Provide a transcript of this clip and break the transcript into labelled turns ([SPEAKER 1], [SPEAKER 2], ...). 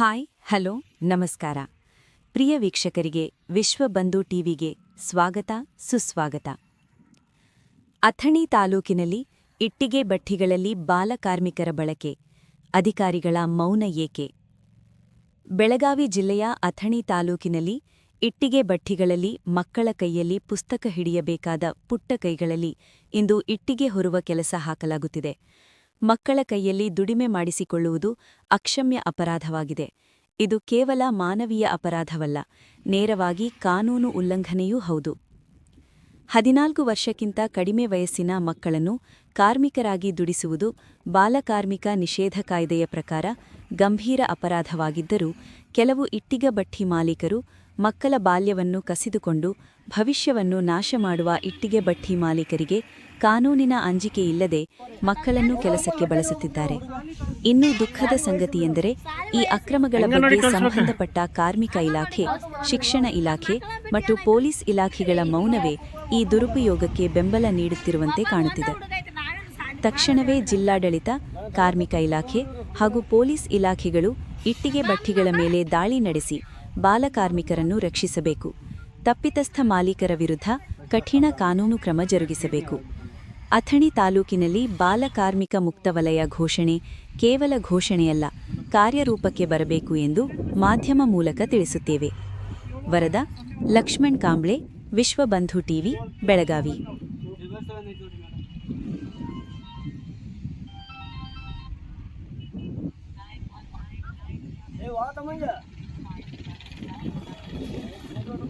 [SPEAKER 1] Hi, hello, ನಮಸ್ಕಾರ. ಪ್ರಿಯ ವೀಕ್ಷಕರಿಗೆ ವಿಶ್ವಬಂಧು ಟಿವಿಗೆ ಸ್ವಾಗತ, ಸುಸ್ವಾಗತ. ಅಥಣಿ ತಾಲೂಕಿನಲ್ಲಿ ಇಟ್ಟಿಗೆ ಬಟ್ಟಿಗಳಲ್ಲಿ ಬಾಲಕಾರ್ಮಿಕರ ಬಳಕೆ, ಅಧಿಕಾರಿಗಳ ಮೌನ ಏಕೆ? ಬೆಳಗಾವಿ ಜಿಲ್ಲೆಯ ಅಥಣಿ ತಾಲೂಕಿನಲ್ಲಿ ಇಟ್ಟಿಗೆ ಬಟ್ಟಿಗಳಲ್ಲಿ ಮಕ್ಕಳ ಕೈಯಲ್ಲಿ ಪುಸ್ತಕ ಹಿಡಿಯಬೇಕಾದ ಪುಟ್ಟ ಕೈಗಳಲ್ಲಿ ಇಂದು ಇಟ್ಟಿಗೆ ಹೊರುವ ಕೆಲಸ ಹಾಕಲಾಗುತ್ತಿದೆ. ಮಕ್ಕಳ ಕೈಯಲ್ಲಿ ದುಡಿಮೆ ಮಾಡಿಸಿಕೊಳ್ಳುವುದು ಅಕ್ಷಮ್ಯ ಅಪರಾಧವಾಗಿದೆ. ಇದು ಕೇವಲ ಮಾನವೀಯ ಅಪರಾಧವಲ್ಲ, ನೇರವಾಗಿ ಕಾನೂನು ಉಲ್ಲಂಘನೆಯೂ ಹೌದು. ಹದಿನಾಲ್ಕು ವರ್ಷಕ್ಕಿಂತ ಕಡಿಮೆ ವಯಸ್ಸಿನ ಮಕ್ಕಳನ್ನು ಕಾರ್ಮಿಕರಾಗಿ ದುಡಿಸುವುದು ಬಾಲಕಾರ್ಮಿಕ ನಿಷೇಧ ಕಾಯ್ದೆಯ ಪ್ರಕಾರ ಗಂಭೀರ ಅಪರಾಧವಾಗಿದ್ದರೂ ಕೆಲವು ಇಟ್ಟಿಗೆ ಬಟ್ಟಿ ಮಾಲೀಕರು ಮಕ್ಕಳ ಬಾಲ್ಯವನ್ನು ಕಸಿದುಕೊಂಡು ಭವಿಷ್ಯವನ್ನು ನಾಶ ಮಾಡುವ ಇಟ್ಟಿಗೆ ಬಟ್ಟಿ ಮಾಲೀಕರಿಗೆ ಕಾನೂನಿನ ಅಂಜಿಕೆಯಿಲ್ಲದೆ ಮಕ್ಕಳನ್ನು ಕೆಲಸಕ್ಕೆ ಬಳಸುತ್ತಿದ್ದಾರೆ. ಇನ್ನು ದುಃಖದ ಸಂಗತಿಯೆಂದರೆ ಈ ಅಕ್ರಮಗಳ ಬಗ್ಗೆ ಸಂಬಂಧಪಟ್ಟ ಕಾರ್ಮಿಕ ಇಲಾಖೆ ಶಿಕ್ಷಣ ಇಲಾಖೆ ಮತ್ತು ಪೊಲೀಸ್ ಇಲಾಖೆಗಳ ಮೌನವೇ ಈ ದುರುಪಯೋಗಕ್ಕೆ ಬೆಂಬಲ ನೀಡುತ್ತಿರುವಂತೆ ಕಾಣುತ್ತಿದೆ. ತಕ್ಷಣವೇ ಜಿಲ್ಲಾಡಳಿತ ಕಾರ್ಮಿಕ ಇಲಾಖೆ ಹಾಗೂ ಪೊಲೀಸ್ ಇಲಾಖೆಗಳು ಇಟ್ಟಿಗೆ ಬಟ್ಟಿಗಳ ಮೇಲೆ ದಾಳಿ ನಡೆಸಿ ಬಾಲಕಾರ್ಮಿಕರನ್ನು ರಕ್ಷಿಸಬೇಕು. ತಪ್ಪಿತಸ್ಥ ಮಾಲೀಕರ ವಿರುದ್ಧ ಕಠಿಣ ಕಾನೂನು ಕ್ರಮ ಜರುಗಿಸಬೇಕು. ಅಥಣಿ ತಾಲೂಕಿನಲ್ಲಿ ಬಾಲಕಾರ್ಮಿಕ ಮುಕ್ತ ವಲಯ ಘೋಷಣೆ ಕೇವಲ ಘೋಷಣೆಯಲ್ಲ, ಕಾರ್ಯರೂಪಕ್ಕೆ ಬರಬೇಕು ಎಂದು ಮಾಧ್ಯಮ ಮೂಲಕ ತಿಳಿಸುತ್ತೇವೆ. ವರದ ಲಕ್ಷ್ಮಣ್ ಕಾಂಬ್ಳೆ, ವಿಶ್ವಬಂಧು ಟಿವಿ, ಬೆಳಗಾವಿ.
[SPEAKER 2] ए